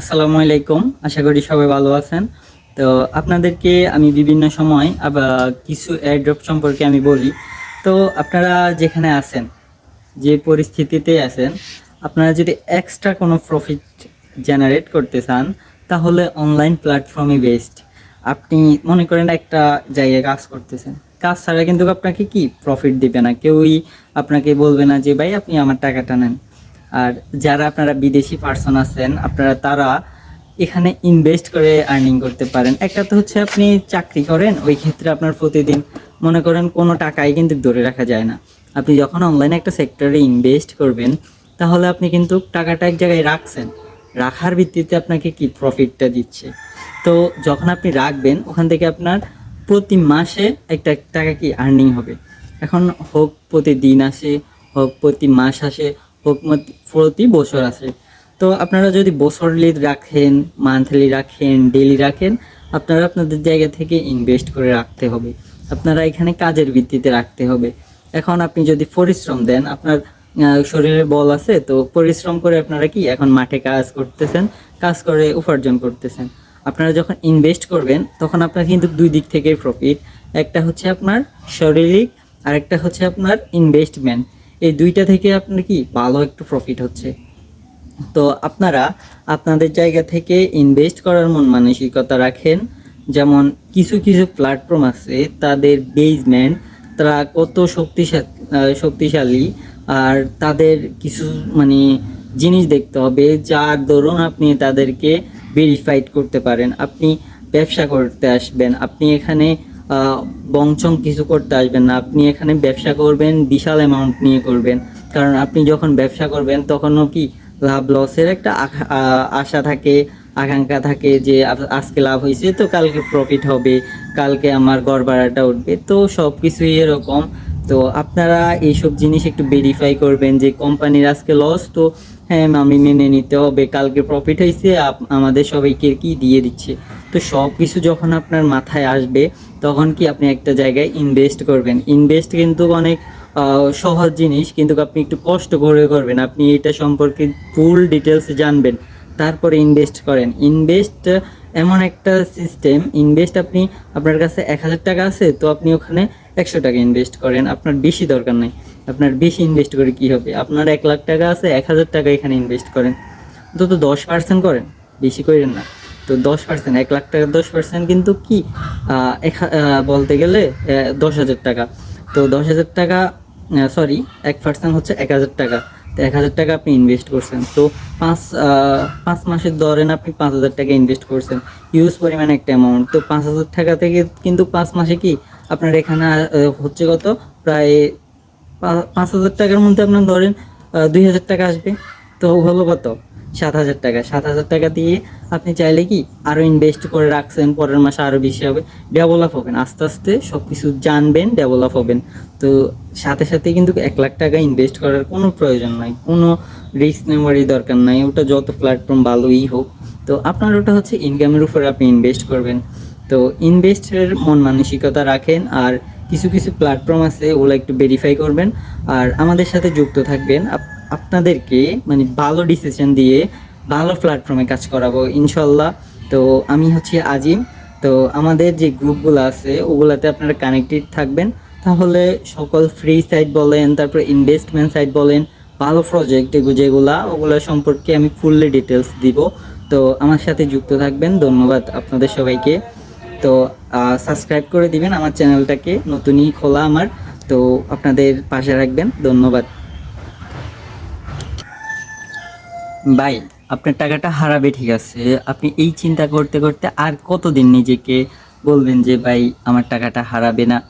আসসালামু আলাইকুম। আশা করি সবাই ভালো আছেন। তো আপনাদেরকে আমি বিভিন্ন সময় কিছু এয়ারড্রপ সম্পর্কে আমি বলি। তো আপনারা যেখানে আছেন, যে পরিস্থিতিতে আছেন, আপনারা যদি এক্সট্রা কোনো প্রফিট জেনারেট করতে চান, তাহলে অনলাইন প্ল্যাটফর্মই বেস্ট আপনি মনে করেন একটা জায়গায় কাজ করতেছেন। কাজ ছাড়া কিন্তু আপনাকে কি প্রফিট দিবে না? কেউই আপনাকে বলবে না যে, ভাই, আপনি আমার টাকাটা নেন। আর যারা আপনারা বিদেশি পার্সন আছেন, আপনারা তারা এখানে ইনভেস্ট করে আর্নিং করতে পারেন। একটা তো হচ্ছে আপনি চাকরি করেন, ওই ক্ষেত্রে আপনার প্রতিদিন মনে করেন কোনো টাকাই কিন্তু ধরে রাখা যায় না। আপনি যখন অনলাইনে একটা সেক্টরে ইনভেস্ট করবেন, তাহলে আপনি কিন্তু টাকাটা এক জায়গায় রাখছেন। রাখার ভিত্তিতে আপনাকে কি প্রফিটটা দিচ্ছে? তো যখন আপনি রাখবেন, ওখান থেকে আপনার প্রতি মাসে একটা টাকা কি আর্নিং হবে। এখন হোক প্রতিদিন আসে, হোক প্রতি মাস আসে প্রতি বছর আসে তো আপনারা যদি বছরলি রাখেন মান্থলি রাখেন ডেলি রাখেন, আপনারা আপনাদের জায়গা থেকে ইনভেস্ট করে রাখতে হবে। আপনারা এখানে কাজের ভিত্তিতে রাখতে হবে। এখন আপনি যদি পরিশ্রম দেন, আপনার শরীরে বল আছে, তো পরিশ্রম করে আপনারা কি এখন মাঠে কাজ করতেছেন, কাজ করে উপার্জন করতেছেন। আপনারা যখন ইনভেস্ট করবেন, তখন আপনার কিন্তু দুই দিক থেকেই প্রফিট একটা হচ্ছে আপনার শারীরিক আর একটা হচ্ছে আপনার ইনভেস্টমেন্ট এই দুইটা থেকে আপনার কি ভালো একটু প্রফিট হচ্ছে? তো আপনারা আপনাদের জায়গা থেকে ইনভেস্ট করার মন মানসিকতা রাখেন। যেমন কিছু কিছু প্ল্যাটফর্ম আছে, তাদের বেজমেন্ট তারা কত শক্তিশালী শক্তিশালী, আর তাদের কিছু মানে জিনিস দেখতে হবে, যার দরুন আপনি তাদেরকে ভেরিফাইড করতে পারেন। আপনি ব্যবসা করতে আসবেন। আপনি এখানে বংচং কিছু করতে আসবেন না। আপনি এখানে ব্যবসা করবেন, বিশাল অ্যামাউন্ট নিয়ে করবেন। কারণ আপনি যখন ব্যবসা করবেন, তখনও কি লাভ লসের একটা আশা থাকে, আকাঙ্ক্ষা থাকে যে আজকে লাভ হয়েছে, তো কালকে প্রফিট হবে, কালকে আমার ঘর ভাড়াটা উঠবে। তো সব কিছুই এরকম। তো আপনারা এইসব জিনিস একটু ভেরিফাই করবেন যে কোম্পানির আজকে লস তো হ্যাঁ আমি মেনে নিতে হবে। কালকে প্রফিট হয়েছে আমাদের সবাইকে কি দিয়ে দিচ্ছে? তো সব কিছু যখন আপনার মাথায় আসবে, তখন কি আপনি একটা জায়গায় ইনভেস্ট করবেন? ইনভেস্ট কিন্তু অনেক সহজ জিনিস, কিন্তু আপনি একটু কষ্ট করে করবেন। আপনি এটা সম্পর্কে ফুল ডিটেলস জানবেন। তারপরে ইনভেস্ট করেন। ইনভেস্ট এমন একটা সিস্টেম ইনভেস্ট আপনি, আপনার কাছে এক হাজার টাকা আছে, তো আপনি ওখানে একশো টাকা ইনভেস্ট করেন। আপনার বেশি দরকার নেই। আপনার বেশি ইনভেস্ট করে কি হবে? আপনার এক লাখ টাকা আছে, এক হাজার টাকা এখানে ইনভেস্ট করেন। অন্তত দশ পার্সেন্ট করেন। বেশি করেন না। তো দশ পার্সেন্ট এক লাখ টাকা দশ পার্সেন্ট কিন্তু কি এক বলতে গেলে দশ হাজার টাকা। তো দশ হাজার টাকা সরি এক পার্সেন্ট হচ্ছে এক হাজার টাকা। তো এক হাজার টাকা আপনি ইনভেস্ট করছেন। তো পাঁচ পাঁচ মাসের ধরেন আপনি পাঁচ হাজার টাকা ইনভেস্ট করছেন। ইউজ পরিমাণ একটা অ্যামাউন্ট তো পাঁচ হাজার টাকা থেকে কিন্তু পাঁচ মাসে কি, আপনার এখানে হচ্ছে কত? প্রায় পাঁচ হাজার টাকার মধ্যে আপনার ধরেন দুই হাজার টাকা আসবে। তো হলো কত? সাত হাজার টাকা। সাত হাজার টাকা দিয়ে আপনি চাইলে কি আরও ইনভেস্ট করে রাখছেন, পরের মাসে আরও বেশি হবে। ডেভেলপ হবেন, আস্তে আস্তে সব কিছু জানবেন ডেভেলপ হবেন। তো সাথে সাথে কিন্তু এক লাখ টাকা ইনভেস্ট করার কোনো প্রয়োজন নাই, কোনো রিস্ক নেওয়ারই দরকার নাই। ওটা যত প্ল্যাটফর্ম ভালোই হোক। তো আপনার ওটা হচ্ছে ইনকামের উপরে আপনি ইনভেস্ট করবেন। তো ইনভেস্টের মন মানসিকতা রাখেন আর কিছু কিছু প্ল্যাটফর্ম আছে, ওগুলো একটু ভেরিফাই করবেন। আর আমাদের সাথে যুক্ত থাকবেন। আপনাদেরকে মানে ভালো ডিসিশন দিয়ে ভালো প্ল্যাটফর্মে কাজ করাবো, ইনশাল্লাহ। তো আমি হচ্ছে আজিম। তো আমাদের যে গ্রুপগুলো আছে, ওগুলাতে আপনারা কানেক্টেড থাকবেন। তাহলে সকল ফ্রি সাইট বলেন, তারপর ইনভেস্টমেন্ট সাইট বলেন, ভালো প্রজেক্ট যেগুলা, ওগুলো সম্পর্কে আমি ফুললি ডিটেলস দিব। তো আমার সাথে যুক্ত থাকবেন। ধন্যবাদ আপনাদের সবাইকে। তো সাবস্ক্রাইব করে দিবেন আমার চ্যানেলটাকে নতুনই খোলা আমার। তো আপনাদের পাশে রাখবেন। ধন্যবাদ। ভাই, আপনার টাকাটা হারাবে, ঠিক আছে। আপনি এই চিন্তা করতে করতে আর কতদিন নিজেকে বলবেন যে, ভাই, আমার টাকাটা হারাবে না?